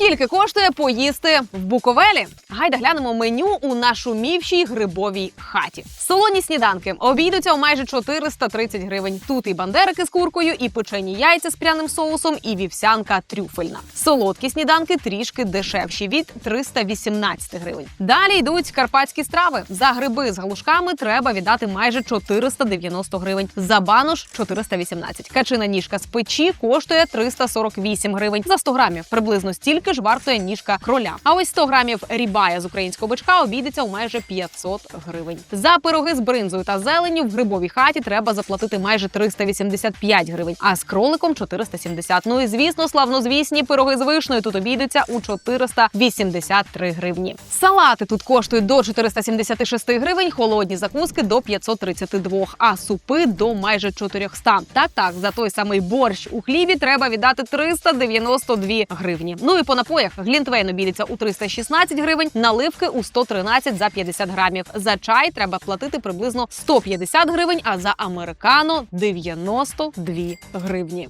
Скільки коштує поїсти в Буковелі? Гайда глянемо меню у нашумівшій грибовій хаті. Солоні сніданки обійдуться у майже 430 гривень. Тут і бандерики з куркою, і печені яйця з пряним соусом, і вівсянка трюфельна. Солодкі сніданки трішки дешевші від 318 гривень. Далі йдуть карпатські страви. За гриби з галушками треба віддати майже 490 гривень. За банош 418. Качина ніжка з печі коштує 348 гривень. За 100 грамів приблизно стільки ж вартує ніжка кроля. А ось 100 грамів рібая з українського бичка обійдеться у майже 500 гривень. За пироги з бринзою та зеленню в грибовій хаті треба заплатити майже 385 гривень, а з кроликом 470. Ну і звісно, славнозвісні пироги з вишнею тут обійдуться у 483 гривні. Салати тут коштують до 476 гривень, холодні закуски до 532, а супи до майже 400. Так, так, за той самий борщ у хлібі треба віддати 392 гривні. Ну і по напоях глінтвейн обійдеться у 316 гривень, наливки у 113 за 50 грамів. За чай треба платити приблизно 150 гривень, а за американо 92 гривні.